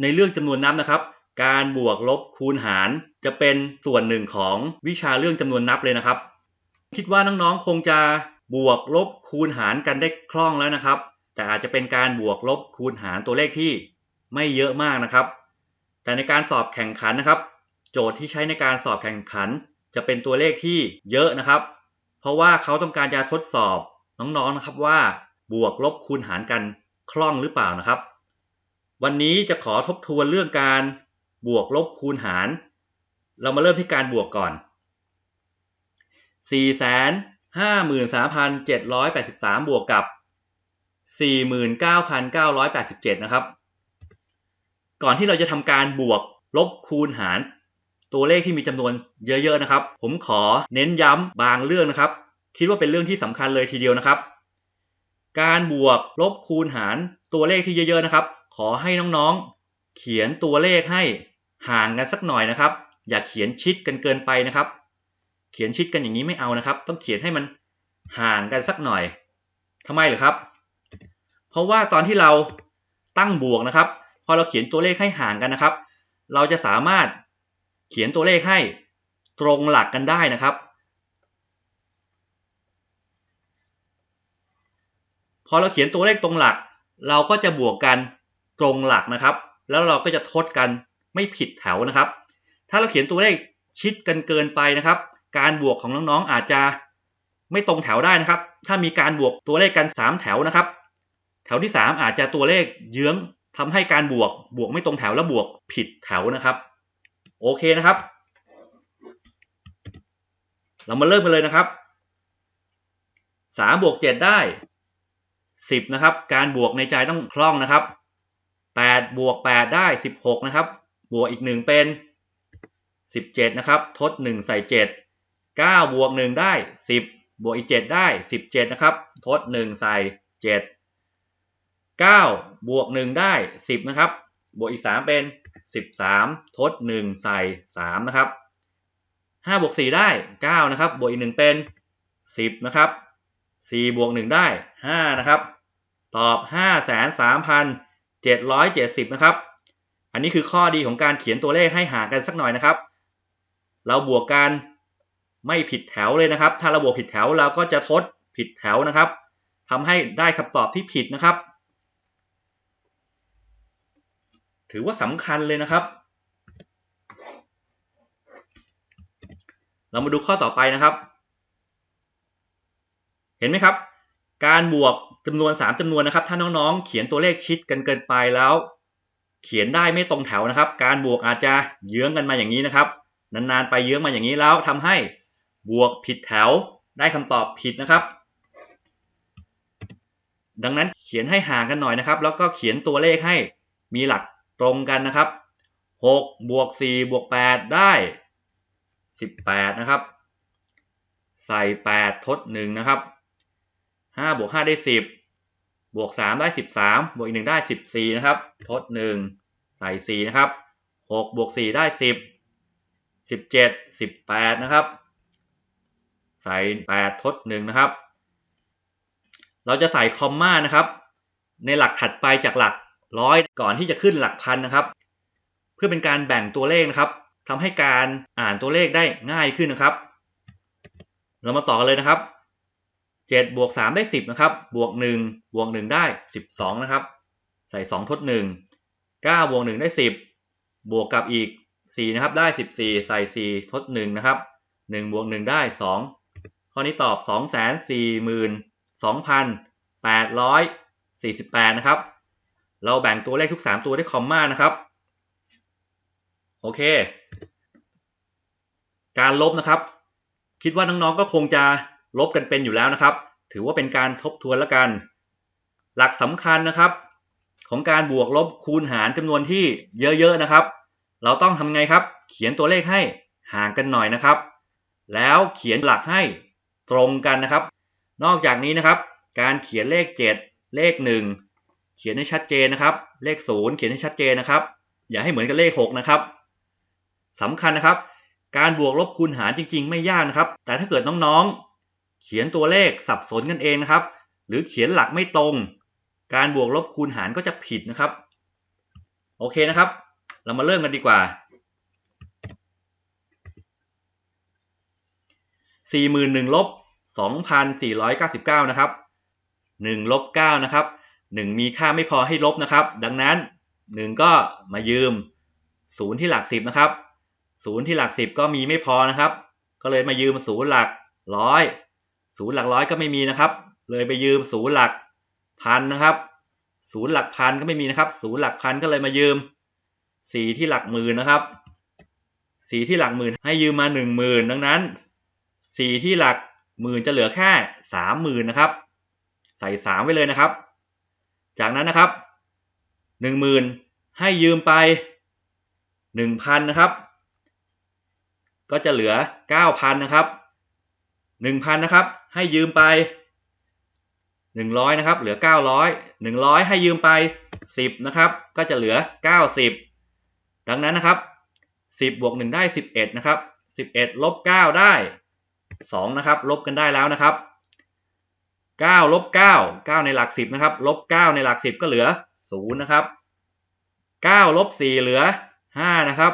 ในเรื่องจำนวนนับนะครับ การบวกลบคูณหารจะเป็นส่วนหนึ่งของวิชาเรื่องจำนวนนับเลยนะครับ คิดว่าน้องๆคงจะบวกลบคูณหารกันได้คล่องแล้วนะครับ แต่อาจจะเป็นการบวกลบคูณหารตัวเลขที่ไม่เยอะมากนะครับ แต่ในการสอบแข่งขันนะครับ โจทย์ที่ใช้ในการสอบแข่งขัน จะเป็นตัวเลขที่เยอะนะครับ เพราะว่าเขาต้องการจะทดสอบน้องๆนะครับว่า บวกลบคูณหารกันคล่องหรือเปล่านะครับ วันนี้จะขอทบทวนเรื่องการบวกลบคูณหาร เรามาเริ่มที่การบวกก่อน 4 5 3 7 8 3 บวกกับ 49,987 นะครับ ก่อนที่เราจะทำการบวกลบคูณหาร ตัวเลขที่มีจำนวนเยอะๆนะครับ ผมขอเน้นย้ำบางเรื่องนะครับ คิดว่าเป็นเรื่องที่สำคัญเลยทีเดียวนะครับ การบวกลบคูณหารตัวเลขที่เยอะๆนะครับ ขอให้น้องๆ เขียนตัวเลขให้ห่างกันสักหน่อยนะครับ อย่าเขียนชิดกันเกินไปนะครับ เขียนชิดกันอย่างนี้ไม่เอานะครับ ต้องเขียนให้มันห่างกันสักหน่อยทำไมเหรอครับ เพราะว่าตอนที่เราตั้งบวกนะครับ พอเราเขียนตัวเลขให้ห่างกันนะครับ เราจะสามารถเขียนตัวเลขให้ตรงหลักกันได้นะครับ พอเราเขียนตัวเลขตรงหลัก เราก็จะบวกกัน ตรงหลักนะครับ แล้วเราก็จะทดกันไม่ผิดแถวนะครับ ถ้าเราเขียนตัวเลขชิดกันเกินไปนะครับ การบวกของน้องๆอาจจะไม่ตรงแถวได้นะครับ ถ้ามีการบวกตัวเลขกัน 3 แถวนะครับ แถวที่ 3 อาจจะตัวเลขเยื้องทำให้การบวกบวกไม่ตรงแถวและบวกผิดแถวนะครับ โอเคนะครับ เรามาเริ่มกันเลยนะครับ3บวก7ได้ 10นะครับ การบวกในใจต้องคล่องนะครับ 8 บวก 8 ได้ 16 นะครับ บวกอีก 1 เป็น 17 นะครับ ทด 1 ใส่ 7 9 บวก 1 ได้ 10 บวกอีก 7 ได้ 17 นะครับ ทด 1 ใส่ 7 9 บวก 1 ได้ 10 นะครับ บวกอีก 3 เป็น 13 ทด 1 ใส่ 3 นะครับ 5 บวก 4 ได้ 9 นะครับ บวกอีก 1 เป็น 10 นะครับ 4 บวก 1 ได้ 5 นะครับ ตอบ 5 3 3 770 นะครับ อันนี้คือข้อดีของการเขียนตัวเลขให้หากันสักหน่อยนะครับ เราบวกกันไม่ผิดแถวเลยนะครับ ถ้าเราบวกผิดแถวเราก็จะทดผิดแถวนะครับทำให้ได้คำตอบที่ผิดนะครับ ถือว่าสำคัญเลยนะครับ เรามาดูข้อต่อไปนะครับ เห็นไหมครับ การบวก จำนวน 3จำนวนนะครับ ถ้าน้องๆ เขียนตัวเลขชิดกันเกินไปแล้ว เขียนได้ไม่ตรงแถวนะครับ การบวกอาจจะเยื้องกันมาอย่างนี้นะครับ นานๆไปเยื้องมาอย่างนี้แล้วทำให้บวกผิดแถวได้คำตอบผิดนะครับ ดังนั้นเขียนให้ห่างกันหน่อยนะครับ แล้วก็เขียนตัวเลขให้มีหลักตรงกันนะครับ6บวก4บวก8ได้ 18 นะครับ ใส่ 8 ทด 1 นะครับ5บวก5ได้ 10 บวก 3 ได้ 13 บวกอีก1ได้ 14 นะครับ ทด 1 ใส่ 4 นะครับ 6 บวก 4 ได้ 10 17 18 นะครับ ใส่ 8 ทด 1 นะครับ เราจะใส่คอมมานะครับ ในหลักถัดไปจากหลักร้อยก่อนที่จะขึ้นหลักพันนะครับ เพื่อเป็นการแบ่งตัวเลขนะครับทำให้การอ่านตัวเลขได้ง่ายขึ้นนะครับ เรามาต่อกันเลยนะครับ 7บวก3ได้ 10 นะครับ บวก1บวก1ได้ 12 นะครับ ใส่ 2 ทด 1 9บวก1ได้ 10 บวกกับอีก 4 นะครับ ได้ 14 ใส่ 4 ทด 1 นะครับ1บวก1ได้ 2 ข้อนี้ตอบ 242,848 นะครับ เราแบ่งตัวเลขทุก 3 ตัวด้วยคอมมานะครับ โอเค การลบนะครับ คิดว่าน้องๆก็คงจะ ลบกันเป็นอยู่แล้วนะครับ ถือว่าเป็นการทบทวนแล้วกัน หลักสำคัญนะครับ ของการบวกลบคูณหารจำนวนที่เยอะๆนะครับ เราต้องทำไงครับ เขียนตัวเลขให้ห่างกันหน่อยนะครับ แล้วเขียนหลักให้ตรงกันนะครับ นอกจากนี้นะครับ การเขียนเลข 7 เลข 1 เขียนให้ชัดเจนนะครับ เลข 0 เขียนให้ชัดเจนนะครับ อย่าให้เหมือนกับเลข 6 นะครับสำคัญนะครับ การบวกลบคูณหารจริง ๆ ไม่ยากนะครับ แต่ถ้าเกิดน้องๆ เขียนตัวเลขสับสนกันเองนะครับ หรือเขียนหลักไม่ตรง การบวกลบคูณหารก็จะผิดนะครับ โอเคนะครับ เรามาเริ่มกันดีกว่าสี่หมื่นหนึ่งลบสองพันสี่ร้อยเก้าสิบเก้านะครับหนึ่งลบเก้านะครับหนึ่งมีค่าไม่พอให้ลบนะครับ ดังนั้นหนึ่งก็มายืมศูนย์ที่หลักสิบนะครับศูนย์ที่หลักสิบก็มีไม่พอนะครับ ก็เลยมายืมศูนย์หลักร้อย ศูนย์หลักร้อยก็ไม่มีนะครับ เลยไปยืมศูนย์หลักพันนะครับ ศูนย์หลักพันก็ไม่มีนะครับ ศูนย์หลักพันก็เลยมายืมสี่ที่หลักหมื่นนะครับสี่ที่หลักหมื่นให้ยืมมาหนึ่งหมื่นดังนั้นสี่ที่หลักหมื่นจะเหลือแค่สามหมื่นนะครับ ใส่สามไว้เลยนะครับ จากนั้นนะครับหนึ่งหมื่นให้ยืมไปหนึ่งพันนะครับ ก็จะเหลือเก้าพันนะครับหนึ่งพันนะครับ ให้ยืมไปหนึ่งร้อยนะครับ เหลือเก้าร้อยหนึ่งร้อยให้ยืมไปสิบนะครับ ก็จะเหลือเก้าสิบดังนั้นนะครับสิบบวกหนึ่งได้สิบเอ็ดนะครับสิบเอ็ดลบเก้าได้สองนะครับ ลบกันได้แล้วนะครับเก้าลบเก้าเก้าในหลักสิบนะครับ ลบเก้าในหลักสิบก็เหลือศูนย์นะครับเก้าลบสี่เหลือห้านะครับ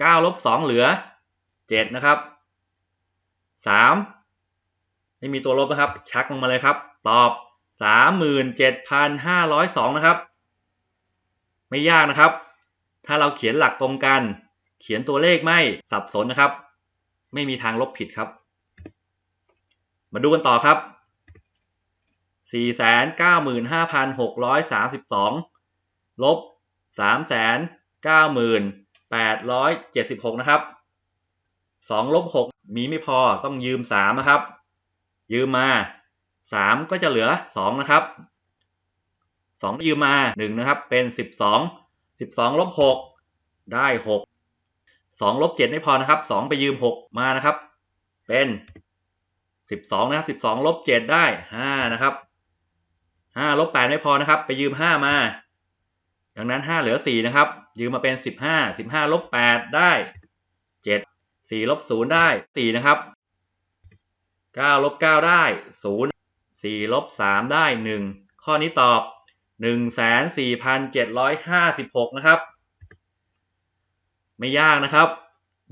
เก้าลบสองเหลือเจ็ดนะครับสาม ไม่มีตัวลบนะครับ ชักลงมาเลยครับ ตอบสามหมื่นเจ็ดพันห้าร้อยสองนะครับ ไม่ยากนะครับ ถ้าเราเขียนหลักตรงกัน เขียนตัวเลขไม่สับสนนะครับ ไม่มีทางลบผิดครับ มาดูกันต่อครับ 495,632 ลบ 399,876 นะครับ 2 ลบ 6 มีไม่พอต้องยืม 3 นะครับ ยืมมา 3 ก็จะเหลือ 2 นะครับ 2 ยืมมา 1 นะครับ เป็น 12 12ลบ6ได้ 6 2ลบ7ไม่พอนะครับ 2 ไปยืม 6 มานะครับ เป็น 12 นะครับ12ลบ7ได้ 5 นะครับ5ลบ8ไม่พอนะครับ ไปยืม 5 มา ดังนั้น 5 เหลือ 4 นะครับ ยืมมาเป็น 15 15ลบ8ได้ 7 4ลบ0ได้ 4 นะครับ 9ลบ9ได้ 0 4ลบ3ได้ 1 ข้อนี้ตอบ 14,756 นะครับ ไม่ยากนะครับ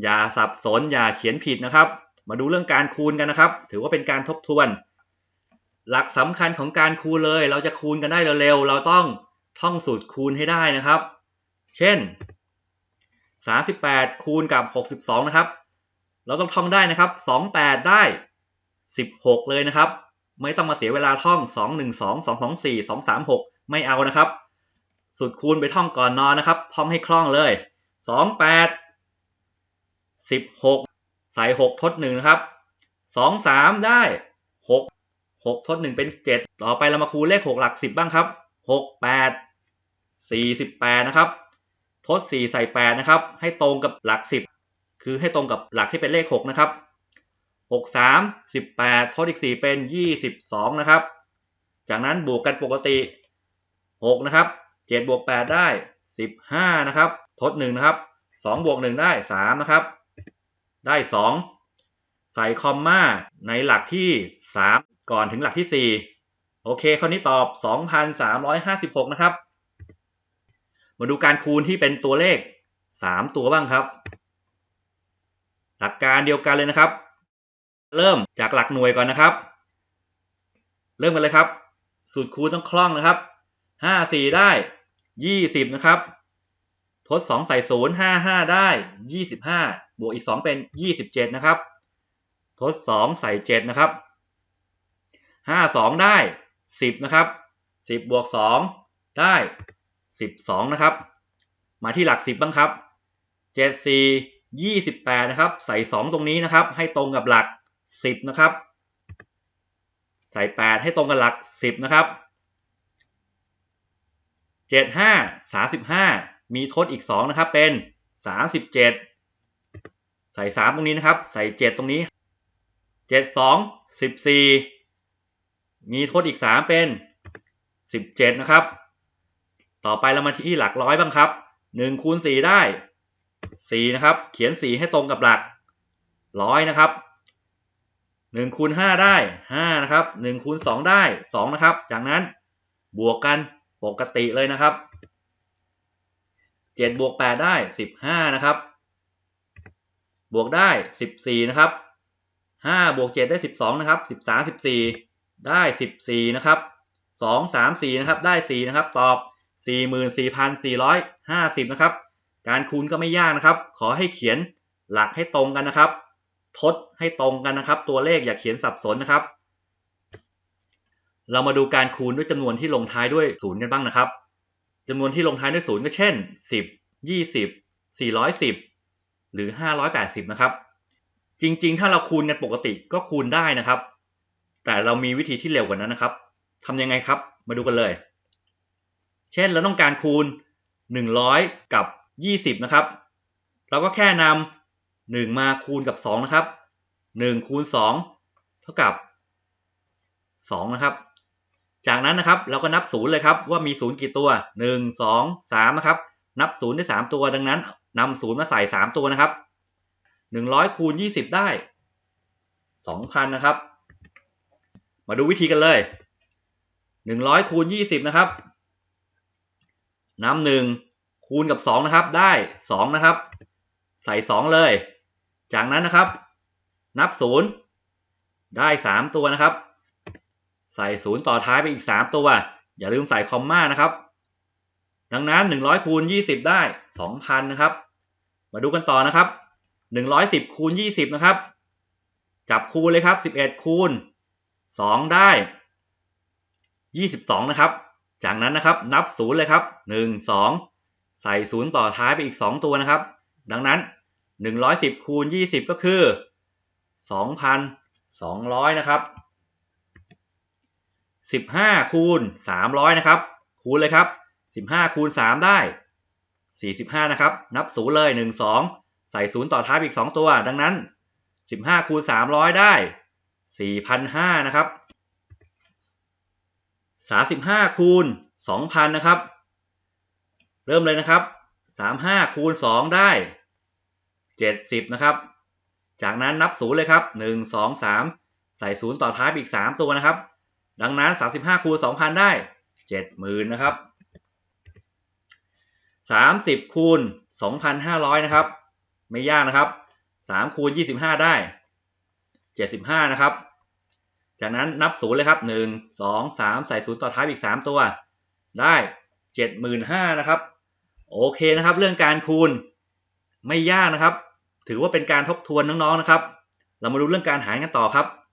อย่าสับสนอย่าเขียนผิดนะครับ มาดูเรื่องการคูณกันนะครับ ถือว่าเป็นการทบทวน หลักสำคัญของการคูณเลย เราจะคูณกันได้เร็วๆ เราต้องท่องสูตรคูณให้ได้นะครับ เช่น 38 คูณกับ 62 นะครับ เราต้องท่องได้นะครับ 28 ได้ 16 เลยนะครับ ไม่ต้องมาเสียเวลาท่อง 212 224 236 ไม่เอานะครับสูตรคูณไปท่องก่อนนอนนะครับ ท่องให้คล่องเลย 28 16 ใส่ 6 ทด1นะครับ 2 3 ได้ 6 6 ทด 1 เป็น 7 ต่อไปเรามาคูณเลข 6 หลัก 10 บ้างครับ 6 8 48 นะครับ ทด 4 ใส่ 8 นะครับ ให้ตรงกับหลัก 10 คือให้ตรงกับหลักที่เป็นเลข 6 นะครับ 6 3 18ทดอีก 4 เป็น 22 นะครับ จากนั้นบวกกันปกติ 6 นะครับ 7 บวก 8 ได้ 15 นะครับ ทด 1 นะครับ 2 บวก 1 ได้ 3 นะครับ ได้ 2 ใส่คอมมาในหลักที่ 3 ก่อนถึงหลักที่ 4 โอเคข้อนี้ตอบ 2,356 นะครับ มาดูการคูณที่เป็นตัวเลข 3 ตัวบ้างครับ หลักการเดียวกันเลยนะครับ เริ่มจากหลักหน่วยก่อนนะครับ เริ่มกันเลยครับ สูตรคูณต้องคล่องนะครับ5 4ได้20นะครับ ทด2ใส่0 5 5ได้25บวกอีก2เป็น27นะครับ ทด2ใส่7นะครับ5 2ได้10นะครับ10บวก2ได้12นะครับ มาที่หลัก10บ้างครับ7 4 28นะครับ ใส่2ตรงนี้นะครับ ให้ตรงกับหลัก 10 นะครับ ใส่ 8 ให้ตรงกับหลัก 10 นะครับ 7 5 35 มีทดอีก 2 นะครับ เป็น 37 ใส่ 3 ตรงนี้นะครับ ใส่ 7 ตรงนี้ 7 2 14 มีทดอีก 3 เป็น 17 นะครับ ต่อไปเรามาที่หลักร้อยบ้างครับ1คูณ4ได้4นะครับ เขียน4ให้ตรงกับหลักร้อยนะครับ 1คูณ5ได้5นะครับ1คูณ2ได้2นะครับ จากนั้นบวกกันปกติเลยนะครับ7บวก8ได้15นะครับ บวกได้14นะครับ5บวก7ได้12นะครับ13 14 ได้14นะครับ2 3 4นะครับได้4นะครับตอบ 44,450นะครับการคูณก็ไม่ยากนะครับ ขอให้เขียนหลักให้ตรงกันนะครับ ทดให้ตรงกันนะครับ ตัวเลขอย่าเขียนสับสนนะครับ เรามาดูการคูณด้วยจำนวนที่ลงท้ายด้วยศูนย์กันบ้างนะครับจำนวนที่ลงท้ายด้วยศูนย์ก็เช่น 10 20 410 หรือ 580 นะครับ จริงๆ ถ้าเราคูณกันปกติก็คูณได้นะครับ แต่เรามีวิธีที่เร็วกว่านั้นนะครับทำยังไงครับ มาดูกันเลย เช่นเราต้องการคูณ 100 กับ 20 นะครับ เราก็แค่นำ 1 มาคูณกับ 2 นะครับ 1 คูณ 2 เท่ากับ 2 นะครับ จากนั้นนะครับเราก็นับศูนย์เลยครับ ว่ามีศูนย์กี่ตัว 1 2 3 นะครับ นับศูนย์ได้ 3 ตัวดังนั้นนำศูนย์มาใส่ 3 ตัวนะครับ 100 คูณ 20 ได้ 2,000 นะครับ มาดูวิธีกันเลย 100 คูณ 20 นะครับนำหนึ่งคูณกับ 2 นะครับ ได้ 2 นะครับ ใส่ 2 เลย จากนั้นนะครับ นับศูนย์ได้ 3 ตัวนะครับ ใส่ศูนย์ต่อท้ายไปอีก 3 ตัว อย่าลืมใส่คอมมานะครับ ดังนั้น 100คูณ20 ได้ 2,000 นะครับ มาดูกันต่อนะครับ 110คูณ20 นะครับ จับคูณเลยครับ 11คูณ2ได้ 22 นะครับ จากนั้นนะครับนับศูนย์เลยครับ 1 2 ใส่ศูนย์ต่อท้ายไปอีก 2 ตัวนะครับ ดังนั้น 110คูณ20 ก็คือ 2,200 นะครับ 15คูณ300 นะครับ คูณเลยครับ 15คูณ3ได้ 45 นะครับ นับศูนย์เลย 1 2 ใส่ศูนย์ต่อท้ายอีก 2 ตัว ดังนั้น 15คูณ300 ได้ 4,500 นะครับ 35คูณ2,000 นะครับ เริ่มเลยนะครับ 35คูณ2ได้ 70 นะครับ จากนั้นนับศูนย์เลยครับ 1 2 3 ใส่ศูนย์ต่อท้ายอีก 3 ตัวนะครับ ดังนั้น 35 คูณ 2,000 ได้ 70,000 นะครับ 30 คูณ 2,500 นะครับ ไม่ยากนะครับ 3 คูณ 25 ได้ 75 นะครับ จากนั้นนับศูนย์เลยครับ 1 2 3 ใส่ศูนย์ต่อท้ายอีก 3 ตัว ได้ 75,000 นะครับ โอเคนะครับ เรื่องการคูณ ไม่ยากนะครับ ถือว่าเป็นการทบทวนน้องๆนะครับ เรามาดูเรื่องการหารกันต่อครับ